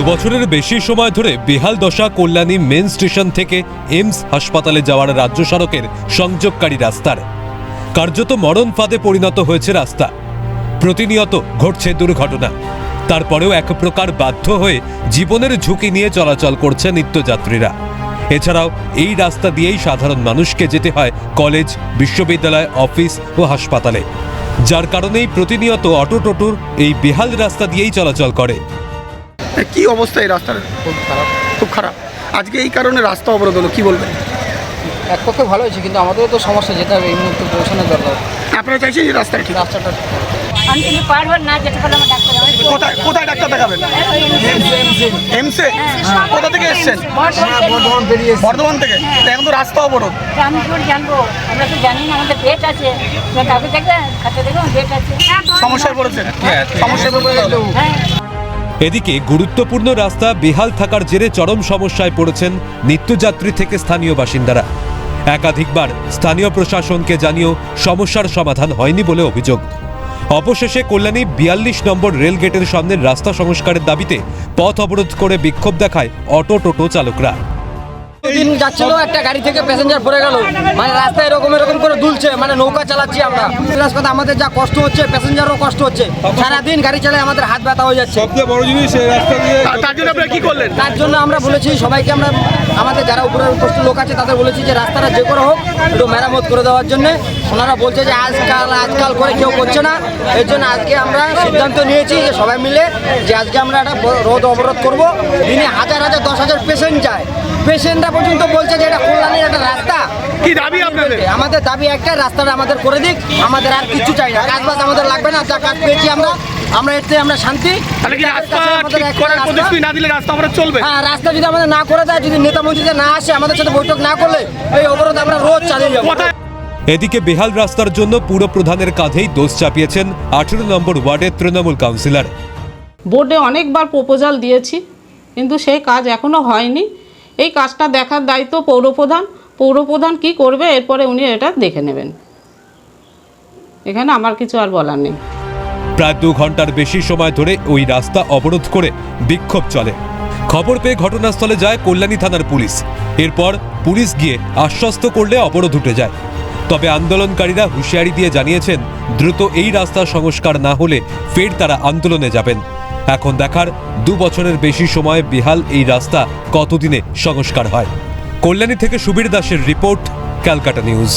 দু বছরের বেশি সময় ধরে বেহাল দশা কল্যাণী মেন স্টেশন থেকে এমস হাসপাতালে যাওয়ার রাজ্য সড়কের সংযোগকারী রাস্তার। কার্যত মরণ ফাঁদে পরিণত হয়েছে রাস্তা। প্রতিনিয়ত ঘটছে দুর্ঘটনা। তারপরেও এক প্রকার বাধ্য হয়ে জীবনের ঝুঁকি নিয়ে চলাচল করছে নিত্যযাত্রীরা। এছাড়াও এই রাস্তা দিয়েই সাধারণ মানুষকে যেতে হয় কলেজ, বিশ্ববিদ্যালয়, অফিস ও হাসপাতালে। যার কারণেই প্রতিনিয়ত অটো টোটোর এই বেহাল রাস্তা দিয়েই চলাচল করে। কি অবস্থা এই রাস্তার? খুব খারাপ। খুব খারাপ। আজকে এই কারণে রাস্তা অবরোধ হলো কী বলবেন? এক পক্ষে ভালো হয়েছে কিন্তু আমাদেরও তো সমস্যা যেতে হবে এই মুহূর্তে পৌঁছানোর দরকার। আপনারা চাইছেন এই রাস্তাটা ঠিক? রাস্তাটা আমি কিন্তু পারব না ডাক্তার কোথায় কোথায় ডাক্তার দেখাবেন? এমসে কোথা থেকে এসছেন? বর্ধমান বর্ধমান থেকে তা এখন তো রাস্তা অবরোধ। আমি কি করে জানব। আমরা তো জানি না আমাদের ডেট আছে। তো কাউকে দেখবে খাতে দেখো ডেট আছে। সমস্যায় পড়েছেন? সমস্যায় পড়ে গেল হ্যাঁ। এদিকে গুরুত্বপূর্ণ রাস্তা বেহাল থাকার জেরে চরম সমস্যায় পড়েছেন নিত্যযাত্রী থেকে স্থানীয় বাসিন্দারা। একাধিকবার স্থানীয় প্রশাসনকে জানিয়েও সমস্যার সমাধান হয়নি বলে অভিযোগ। অবশেষে কল্যাণী বিয়াল্লিশ নম্বর রেল গেটের সামনের রাস্তা সংস্কারের দাবিতে পথ অবরোধ করে বিক্ষোভ দেখায় অটো টোটো চালকরা। দিন যাচ্ছিল? একটা গাড়ি থেকে প্যাসেঞ্জার পড়ে গেল। মানে রাস্তায় এরকম এরকম করে দুলছে। মানে নৌকা চালাচ্ছি আমরা। কথা আমাদের যা কষ্ট হচ্ছে প্যাসেঞ্জারও কষ্ট হচ্ছে। সারাদিন গাড়ি চালায় আমাদের হাত ব্যথা হয়ে যাচ্ছে। সবচেয়ে বড় জিনিস এই রাস্তা দিয়ে তার জন্য আপনারা কি করলেন? তার জন্য আমরা বলেছি সবাইকে আমরা আমাদের যারা উপরে উপস্থিত লোক আছে তাদের বলেছি যে রাস্তাটা যে করে হোক একটু মেরামত করে দেওয়ার জন্য। ওনারা বলছে যে আজকাল আজকাল করে কেউ করছে না। এর জন্য আজকে আমরা সিদ্ধান্ত নিয়েছি যে সবাই মিলে যে আজকে আমরা একটা রোদ অবরোধ করব। দিনে হাজার হাজার দশ হাজার পেশেন্ট যায়। পেশেন্টরা পর্যন্ত বলছে যে এটা কল্যাণের একটা রাস্তা। কি দাবি আপনাদের? আমাদের দাবি একটা রাস্তাটা আমাদের করে দিক আমাদের আর কিছু চাই না। কাজ বাজ আমাদের লাগবে না যা কাজ পেয়েছি আমরা আমরা এতে আমরা শান্তি। তাহলে কি রাস্তা ঠিক করার প্রতিশ্রুতি না দিলে রাস্তা অবরোধ চলবে? হ্যাঁ রাস্তা যদি আমাদের না করে দেয় যদি নেতা মন্ত্রীদের না আসে আমাদের সাথে বৈঠক না করলে এই অবরোধ আমরা রোজ চালিয়ে যাব। এদিকে বেহাল রাস্তার জন্য পুর প্রধানের কাঁধেই দোষ চাপিয়েছেন আঠেরো নম্বর ওয়ার্ডের তৃণমূল কাউন্সিলর। বোর্ডে অনেকবার প্রপোজাল দিয়েছি কিন্তু সেই কাজ এখনও হয়নি। এই কাজটা দেখার দায়িত্ব পৌরপ্রধান। পৌরপ্রধান কি করবে? এরপরে উনি এটা দেখে নেবেন। এখানে আমার কিছু আর বলার নেই। প্রায় দু ঘণ্টার বেশি সময় ধরে ওই রাস্তা অবরোধ করে বিক্ষোভ চলে। খবর পেয়ে ঘটনাস্থলে যায় কল্যাণী থানার পুলিশ। এরপর পুলিশ গিয়ে আশ্বস্ত করলে অবরোধ উঠে যায়। তবে আন্দোলনকারীরা হুঁশিয়ারি দিয়ে জানিয়েছেন, দ্রুত এই রাস্তা সংস্কার না হলে ফের তারা আন্দোলনে যাবেন। এখন দেখার দু বছরের বেশি সময়ে বিহাল এই রাস্তা কতদিনে সংস্কার হয়। কল্যাণী থেকে সুবীর দাসের রিপোর্ট, ক্যালকাটা নিউজ।